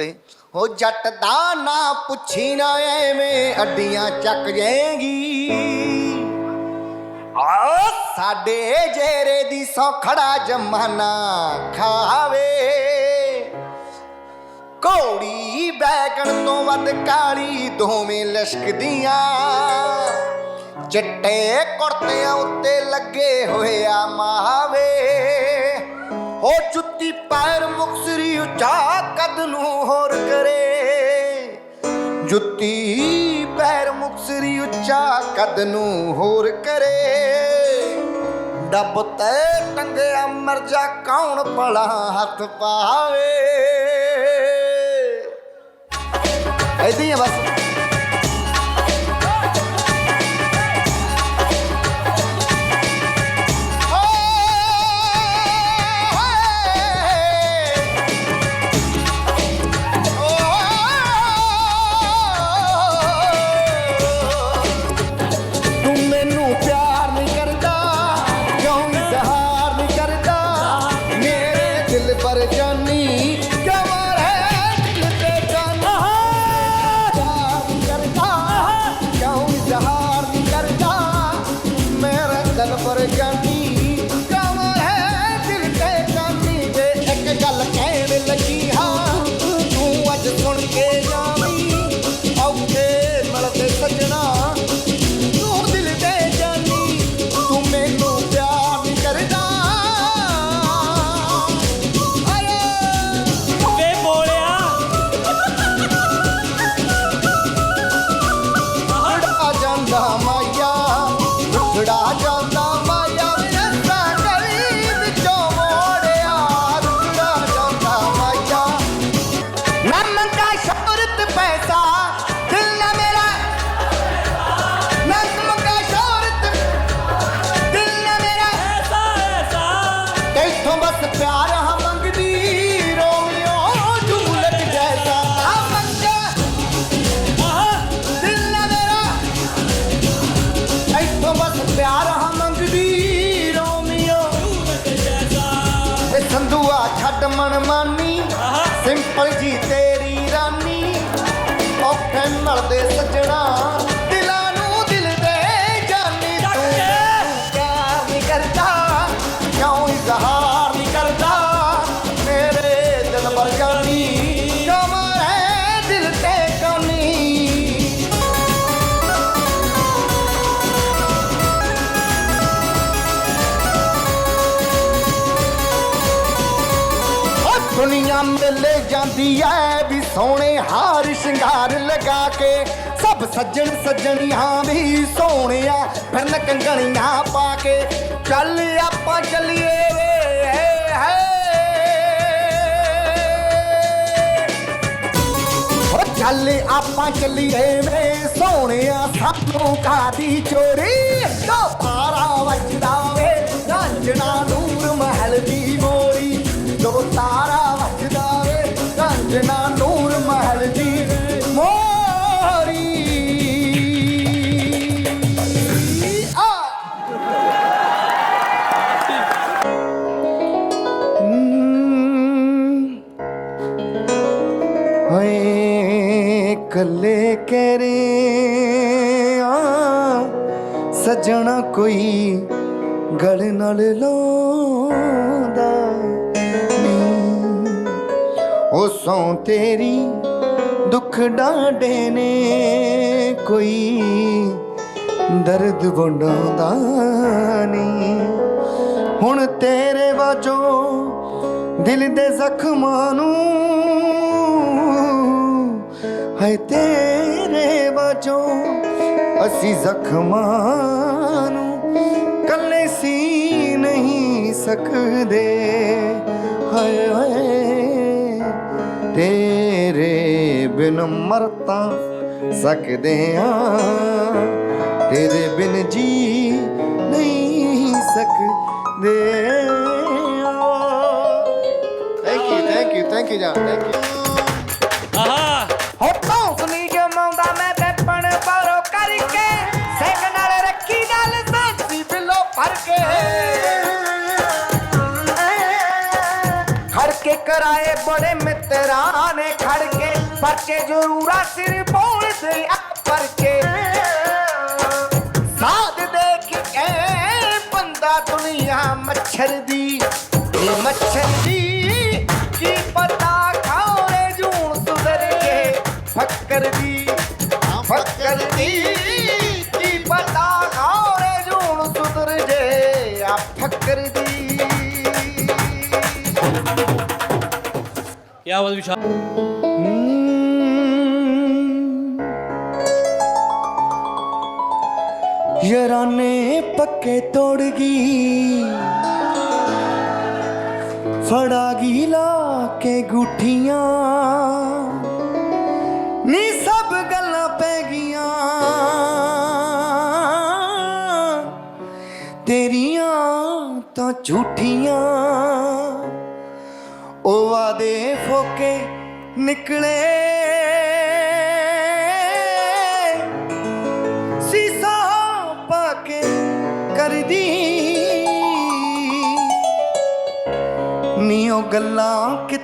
ਤੇ ਹੋ ਜੱਟ ਦਾ ਨਾ ਪੁੱਛੀ ਨਾ ਐਵੇਂ ਅੱਡੀਆਂ ਚੱਕ ਜਾਏਗੀ। ਆ ਸਾਡੇ ਜੇਰੇ ਦੀ ਸੌਖੜਾ ਜਮਾਨਾ ਖਾਵੇ। ਕੋੜੀ ਬੈਗਣ ਤੋਂ ਵੱਧ ਕਾਲੀ ਦੋਵੇਂ ਲਸ਼ਕਦੀਆਂ ਚਿੱਟੇ ਕੁੜਤਿਆਂ ਉੱਤੇ ਲੱਗੇ ਹੋਏ ਆ ਮਾਵੇ। ਹੋ ਜੁੱਤੀ ਪੈਰ ਮੁਕਸਰੀ ਉੱਚਾ ਕਦ ਨੂੰ ਹੋਰ ਕਰੇ? ਜੁੱਤੀ ਪੈਰ ਮੁਕਸਰੀ ਉੱਚਾ ਕਦ ਨੂੰ ਹੋਰ ਕਰੇ? ਡੱਬ ਤੇ ਟੰਗਿਆ ਮਰਜਾ ਕੌਣ ਭਲਾ ਹੱਥ ਪਾਵੇ? ਐਦੀ ਹੀ ਬਸ ਦੁਨੀਆ ਮਿਲੇ ਜਾਂਦੀ ਐ ਵੀ ਸੋਹਣੇ ਹਾਰ ਸ਼ਿੰਗਾਰ ਲਗਾ ਕੇ। ਸਭ ਸੱਜਣ ਸੱਜਣੀਆਂ ਵੀ ਸੋਹਣਿਆ ਫਿਰਨ ਕੰਗਣੀਆਂ ਪਾ ਕੇ। ਚੱਲ ਆਪਾਂ ਚੱਲੀਏ ਵੇ ਹੈ ਓ ਚੱਲ ਆਪਾਂ ਚੱਲੀਏ ਵੇ ਸੋਹਣਿਆ ਸਾਨੂੰ ਕਾਦੀ ਚੋਰੀ। ਦੋ ਤਾਰਾ ਵੱਜਦਾ ਵੇ ਰਾਂਝਣਾ ਹੋਏ ਕੱਲੇ ਕਰੇ ਆ, ਸਜਣਾ ਕੋਈ ਗਲ ਨਾਲ ਲਾਉਂਦਾ ਨੀ ਉਹ ਸੌ ਤੇਰੀ ਦੁੱਖ ਡਾਂਡੇ ਨੇ, ਕੋਈ ਦਰਦ ਵੰਡਾਉਂਦਾ ਨਹੀਂ। ਹੁਣ ਤੇਰੇ ਵਾਜੋਂ ਦਿਲ ਦੇ ਜ਼ਖਮਾਂ ਨੂੰ ਹੈ ਤੇਰੇ ਵਾਜੋਂ ਅਸੀਂ ਜ਼ਖਮਾਂ ਨੂੰ ਕੱਲੇ ਸੀ ਨਹੀਂ ਸਕਦੇ। ਹਾਏ ਹਾਏ। ਤੇਰੇ ਬਿਨ ਮਰਤਾਂ ਸਕਦੇ ਆ ਤੇਰੇ ਬਿਨ ਜੀ ਨਹੀਂ ਸਕਦੇ thank you thank you thank you ਜਾ ਥੈਂਕ ਯੂ ਕੌਂਸਨੀ ਜਮਾਉਂਦਾ ਮੈਂ ਬੇਪਣ ਬਾਰੋ ਕਰਕੇ। ਸੈਕ ਨਾਲ ਰੱਖੀ ਗੱਲ ਸਾਂਸੀ ਬਿੱਲੋ ਫੜ ਕੇ। ਖੜ ਕੇ ਕਰਾਏ ਬੜੇ ਮਿੱਤਰਾਂ ਨੇ ਖੜ ਪਰਚੇ ਜ਼ਰੂਰਾ ਸਿਰ ਬੋਲਦੇ ਆ ਪਰਚੇ ਸਾਧ ਦੇਖ ਕੇ ਬੰਦਾ ਦੁਨੀਆ ਮੱਛਰ ਦੀ ਮੱਛਰ ਦੀ ਫੱਕਰ ਦੀ ਫੱਕਰ ਦੀ ਕੀ ਪਤਾ ਖਾਰੇ ਜੂਣ ਸੁਧਰ ਜੇ ਆ ਫੱਕਰ ਦੀ। ਕੀ ਬਾਤ ਵਿਸ਼ਾਲ ਯਾਰਾਨੇ ਪੱਕੇ ਤੋੜ ਗਈ ਫੜਾ ਗਈ ਲਾ ਕੇ ਗੁੱਠੀਆਂ। ਨੀ ਸਭ ਗੱਲਾਂ ਪੈ ਗਈਆਂ। ਤੇਰੀਆਂ ਤਾਂ ਝੂਠੀਆਂ। ਉਹ ਵਾਦੇ ਫੋਕੇ ਨਿਕਲੇ। ਸੀਸਾ ਪਾ ਕੇ ਕਰਦੀ। ਨੀ ਉਹ ਗੱਲਾਂ ਕਿੱਥੇ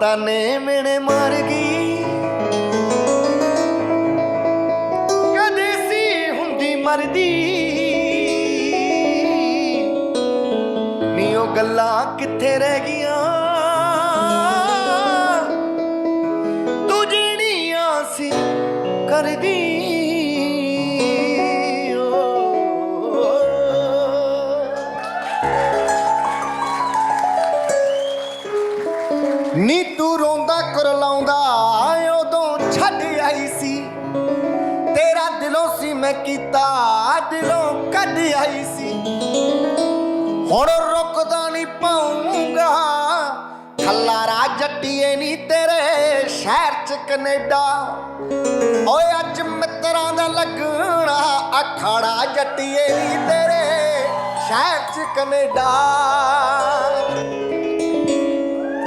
ਤਾਨੇ ਮੇਣੇ ਮਾਰ ਗਈ। ਕਦੇ ਸੀ ਹੁੰਦੀ ਮਰਦੀ। ਨੀ ਉਹ ਗੱਲਾਂ ਕਿੱਥੇ ਰਹਿ ਗਈਆਂ। ਤੂੰ ਜਿਹੜੀਆਂ ਸੀ ਕਰਦੀ। ਨੀ ਤੂੰ ਰੋਂਦਾ, ਕਰਲਾਉਂਦਾ ਉਦੋਂ ਛੱਡ ਆਈ ਸੀ। ਤੇਰਾ ਦਿਲੋਂ ਸੀ ਮੈਂ ਕੀਤਾ, ਦਿਲੋਂ ਕੱਢ ਆਈ ਸੀ। ਹੁਣ ਰੁਕਦਾ ਨਹੀਂ ਪਾਉਂਗਾ। ਖੱਲਾਰਾ ਜੱਟੀਏ ਨਹੀਂ ਤੇਰੇ ਸ਼ਹਿਰ ਚ ਕੈਨੇਡਾ। ਓਏ ਅੱਜ ਮਿੱਤਰਾਂ ਦਾ ਲੱਗਣਾ, ਅਖਾੜਾ ਜੱਟੀਏ ਨਹੀਂ ਤੇਰੇ ਸ਼ਹਿਰ ਚ ਕੈਨੇਡਾ।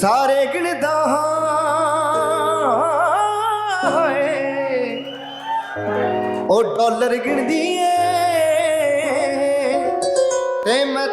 ਸਾਰੇ ਗਿਣਦਾ ਹਾਂ ਉਹ ਡਾਲਰ ਗਿਣਦੀ ਏ ਤੇ ਮੈਂ